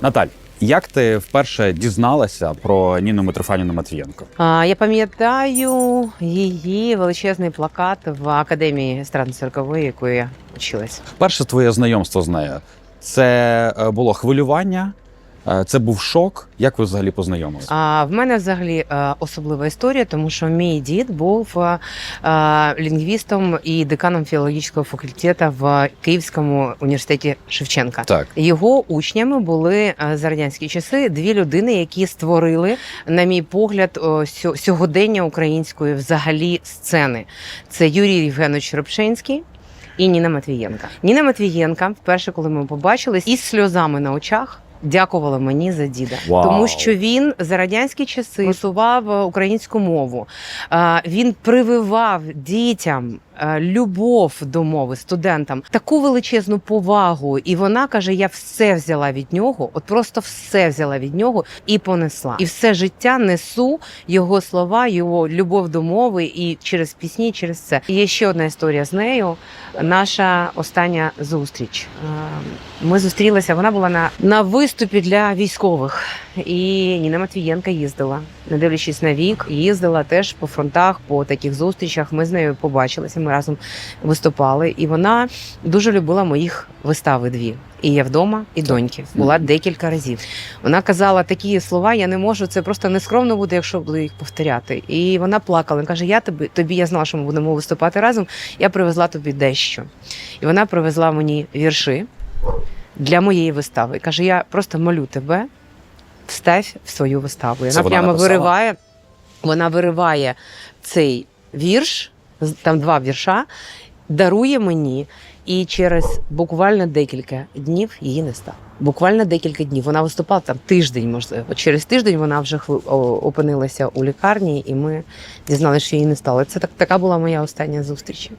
Наталь, як ти вперше дізналася про Ніну Митрофанівну Матвієнко? А, Я пам'ятаю її величезний плакат в академії естрадно-циркової, якою я вчилась. Перше твоє знайомство з нею це е, було хвилювання, це був шок. Як ви взагалі познайомилися? А в мене взагалі е, особлива історія, тому що мій дід був е, е, лінгвістом і деканом філологічного факультету в Київському університеті Шевченка. Так, Його учнями були е, за радянські часи дві людини, які створили, на мій погляд, сьогодення української взагалі сцени. Це Юрій Євгенович Рибчинський. І Ніна Матвієнка. Ніна Матвієнка, вперше, коли ми побачились, із сльозами на очах дякувала мені за діда, Вау. тому що він за радянські часи просував українську мову. Він прививав дітям любов до мови студентам, таку величезну повагу. І вона каже: я все взяла від нього, от просто все взяла від нього і понесла. І все життя несу його слова, його любов до мови і через пісні, і через це. І Є ще одна історія з нею. Наша остання зустріч. Е, Ми зустрілися. Вона була на, на виступі для військових. І Ніна Матвієнка їздила, не дивлячись на вік, їздила теж по фронтах, по таких зустрічах. Ми з нею побачилися. Ми разом виступали, і вона дуже любила моїх вистави дві. І я вдома, і доньки була декілька разів. Вона казала такі слова: я не можу. Це просто нескромно буде, якщо буду їх повторяти. І вона плакала. Каже: Я тобі тобі я знала, що ми будемо виступати разом. Я привезла тобі дещо. І вона привезла мені вірші для моєї вистави. Каже: я просто молю тебе, вставь в свою виставу. Це Вона вона прямо написала? вириває, вона вириває цей вірш, там два вірша, дарує мені. І через буквально декілька днів її не стало. Буквально декілька днів. Вона виступала там тиждень, можливо. Через тиждень вона вже опинилася у лікарні, і ми дізналися, що її не стало. Це так, така була моя остання зустріч.